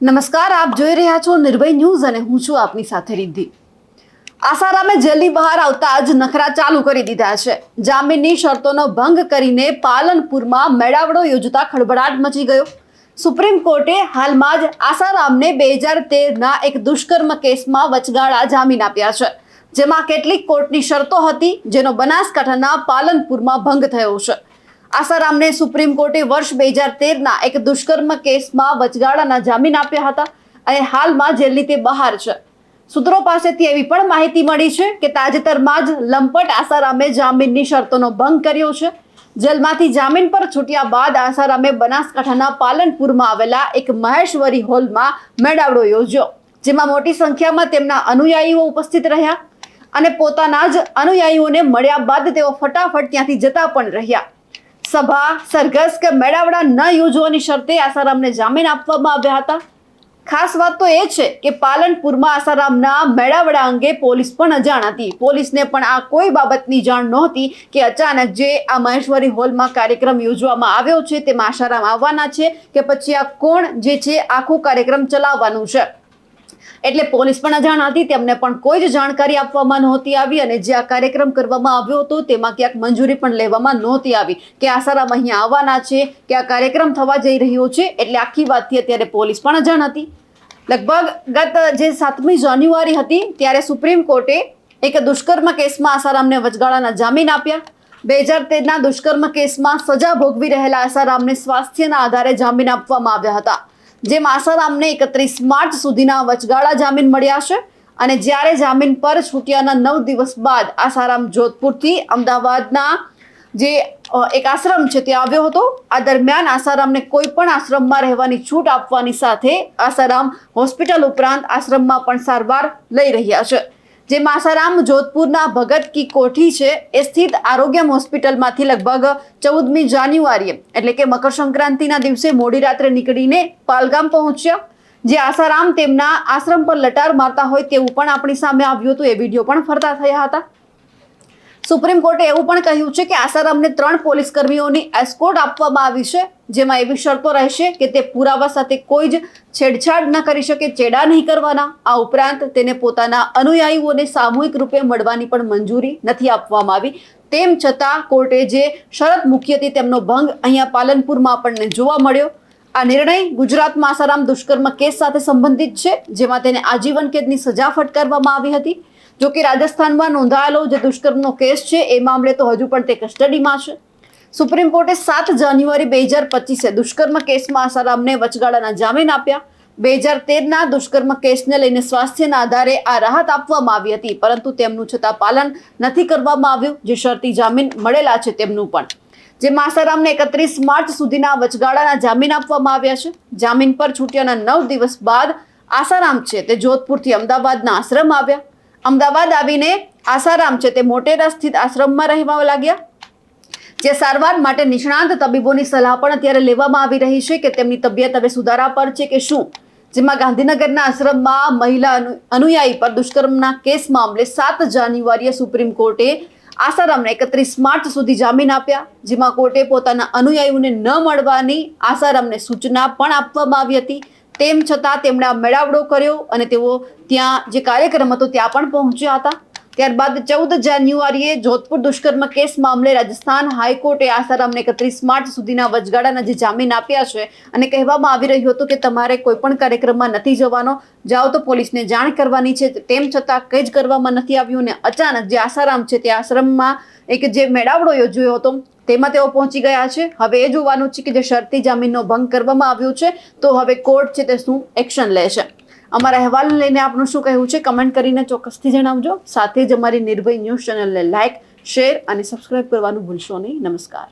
નમસ્કાર, આપ જોઈ રહ્યા છો નિર્ભય ન્યૂઝ અને હું છું આપની સાથે રિદ્ધિ. આસારામે જેલની બહાર આવતા જ નખરા ચાલુ કરી દીધા છે. જામીનની શરતોનો ભંગ કરીને પાલનપુરમાં મેળાવડો યોજતા ખળભળાટ મચી ગયો. સુપ્રીમ કોર્ટે હાલમાં જ આસારામને બે હજાર તેરના એક દુષ્કર્મ કેસમાં વચગાળા જામીન આપ્યા છે. જેમાં કેટલીક કોર્ટની શરતો હતી, જેનો બનાસકાંઠાના પાલનપુરમાં ભંગ થયો છે. આસારામને સુપ્રીમ કોર્ટે વર્ષ બે હજાર તેરના એક દુષ્કર્મ કેસમાં વચગાળાના જામીન આપ્યા હતા અને હાલમાં જેલની તે બહાર છે. સૂત્રો પાસેથી એવી પણ માહિતી મળી છે કે તાજેતરમાં જ લંપટ આસારામે જામીનની શરતોનો ભંગ કર્યો છે. જેલમાંથી જામીન પર છૂટ્યા બાદ આસારામે બનાસકાંઠાના પાલનપુરમાં આવેલા એક મહેશ્વરી હોલમાં મેળાવડો યોજ્યો, જેમાં મોટી સંખ્યામાં તેમના અનુયાયીઓ ઉપસ્થિત રહ્યા અને પોતાના જ અનુયાયીઓને મળ્યા બાદ તેઓ ફટાફટ ત્યાંથી જતા પણ રહ્યા. સભા સરઘસ કે મેળાવડા ન યોજવાની શરતે આસારામને જામીન આપવામાં આવ્યા હતા. ખાસ વાત તો એ છે કે પાલનપુરમાં આસારામના મેળાવડા અંગે પોલીસ પણ અજાણ હતી. પોલીસને પણ આ કોઈ બાબતની જાણ નહોતી કે અચાનક જે આ મહેશ્વરી હોલમાં કાર્યક્રમ યોજવામાં આવ્યો છે તેમાં આસારામ આવવાના છે કે પછી આ કોણ જે છે આખો કાર્યક્રમ ચલાવવાનું છે. એટલે પોલીસ પણ અજાણ હતી, તેમને પણ કોઈ જ જાણકારી આપવામાં નહોતી આવી અને જે આ કાર્યક્રમ કરવામાં આવ્યો હતો, તેમાં ક્યાંક મંજૂરી પણ લેવામાં નહોતી આવી. કે આસારામ અહીંયા આવવાના છે, કે આ કાર્યક્રમ થવા જઈ રહ્યો છે, એટલે આખી વાતથી અત્યારે પોલીસ પણ અજાણ હતી. લગભગ ગત જે સાતમી જાન્યુઆરી હતી, ત્યારે સુપ્રીમ કોર્ટે એક દુષ્કર્મ કેસમાં આસારામને વચગાળાના જામીન આપ્યા. બે હજાર તેરના દુષ્કર્મ કેસમાં સજા ભોગવી રહેલા આસારામને સ્વાસ્થ્યના આધારે જામીન આપવામાં આવ્યા હતા. જેમાં આસારામને એકત્રીસ માર્ચ સુધીના વચગાળા જામીન મળ્યા છે અને જ્યારે જામીન પર છૂટ્યાના નવ દિવસ બાદ આસારામ જોધપુરથી અમદાવાદના જે એક આશ્રમ છે ત્યાં આવ્યો હતો. આ દરમિયાન આસારામને કોઈ પણ આશ્રમમાં રહેવાની છૂટ આપવાની સાથે આસારામ હોસ્પિટલ ઉપરાંત આશ્રમમાં પણ સારવાર લઈ રહ્યા છે. જેમાં આસારામ જોધપુરના ભગત કી કોઠી છે, એ સ્થિત આરોગ્યમ હોસ્પિટલમાંથી લગભગ ચૌદમી જાન્યુઆરીએ, એટલે કે મકર સંક્રાંતિના દિવસે મોડી રાત્રે નીકળીને પાલગામ પહોંચ્યા. જે આસારામ તેમના આશ્રમ પર લટાર મારતા હોય તેવું પણ આપણી સામે આવ્યું હતું. એ વીડિયો પણ ફરતા થયા હતા. સુપ્રીમ કોર્ટે એવું પણ કહ્યું છે કે આસારામને ત્રણ પોલીસ કર્મીઓની એસ્કોર્ટ આપવામાં આવી છે, જેમાં એવી શરતો રહેશે કે તે પુરાવા સાથે કોઈ જ છેડછાડ ન કરી શકે, ચેડા નહીં કરવાના. આ ઉપરાંત તેને પોતાના અનુયાયીઓને સામૂહિક રૂપે મળવાની પણ મંજૂરી નથી આપવામાં આવી. તેમ છતાં કોર્ટે જે શરત મૂકી હતી તેમનો ભંગ અહીંયા પાલનપુરમાં આપણને જોવા મળ્યો. આ નિર્ણય ગુજરાતમાં આસારામ દુષ્કર્મ કેસ સાથે સંબંધિત છે, જેમાં તેને આજીવન કેદની સજા ફટકારવામાં આવી હતી. જો કે રાજસ્થાનમાં નોંધાયેલો જે દુષ્કર્મનો કેસ છે, એ મામલે તો હજુ પણ તે કસ્ટડીમાં છે. સુપ્રીમ કોર્ટે સાત જાન્યુઆરી બે હજાર પચીસે દુષ્કર્મ કેસમાં આસારામને વચગાળાના જામીન આપ્યા. બે હજાર તેરના દુષ્કર્મ કેસને લઈને સ્વાસ્થ્યના આધારે આ રાહત આપવામાં આવી હતી, પરંતુ તેમનું છતાં પાલન નથી કરવામાં આવ્યું, જે શરતી જામીન મળેલા છે તેમનું પણ. જેમાં આસારામને એકત્રીસ માર્ચ સુધીના વચગાળાના જામીન આપવામાં આવ્યા છે. જામીન પર છૂટ્યાના નવ દિવસ બાદ આસારામ છે તે જોધપુરથી અમદાવાદના આશ્રમ આવ્યા. અમદાવાદ આવીને આસારામ છે તે મોટેરા સ્થિત આશ્રમમાં રહેવા લાગ્યા. જે સારવાર માટે નિષ્ણાંત તબીબોની સલાહ પણ અત્યારે લેવામાં આવી રહી છે કે તેમની તબિયત હવે સુધારા પર છે કે શું? જેમાં ગાંધીનગરના આશ્રમમાં મહિલા અનુયાયી પર દુષ્કર્મના કેસ મામલે સાત જાન્યુઆરીએ સુપ્રીમ કોર્ટે આસારામને એકત્રીસ માર્ચ સુધી જામીન આપ્યા. જેમાં કોર્ટે પોતાના અનુયાયીઓને ન મળવાની આસારામને સૂચના પણ આપવામાં આવી હતી. તેમ છતાં તેમણે મેળાવડો કર્યો અને તેઓ ત્યાં જે કાર્યક્રમ હતો ત્યાં પણ પહોંચ્યા હતા. ત્યારબાદ ચૌદ જાન્યુઆરીએ જોધપુર દુષ્કર્મ કેસ મામલે રાજસ્થાન હાઈકોર્ટે આસારામને એકત્રીસ માર્ચ સુધીના વચગાળાના જે જામીન આપ્યા છે અને કહેવામાં આવી રહ્યું હતું કે તમારે કોઈ પણ કાર્યક્રમમાં નથી જવાનો, જાઓ તો પોલીસને જાણ કરવાની છે. તેમ છતાં કંઈ જ કરવામાં નથી આવ્યું અને અચાનક જે આસારામ છે તે આશ્રમમાં એક જે મેળાવડો યોજ્યો હતો તેમાં તેઓ પહોંચી ગયા છે. હવે એ જોવાનું છે કે જે શરતી જામીનનો ભંગ કરવામાં આવ્યો છે, તો હવે કોર્ટ છે તે શું એક્શન લે છે? અમારા અહેવાલને લઈને આપનું શું કહેવું છે? કમેન્ટ કરીને ચોક્કસથી જણાવજો. સાથે જ અમારી નિર્ભય ન્યૂઝ ચેનલને લાઇક શેર અને સબસ્ક્રાઇબ કરવાનું ભૂલશો નહીં. નમસ્કાર.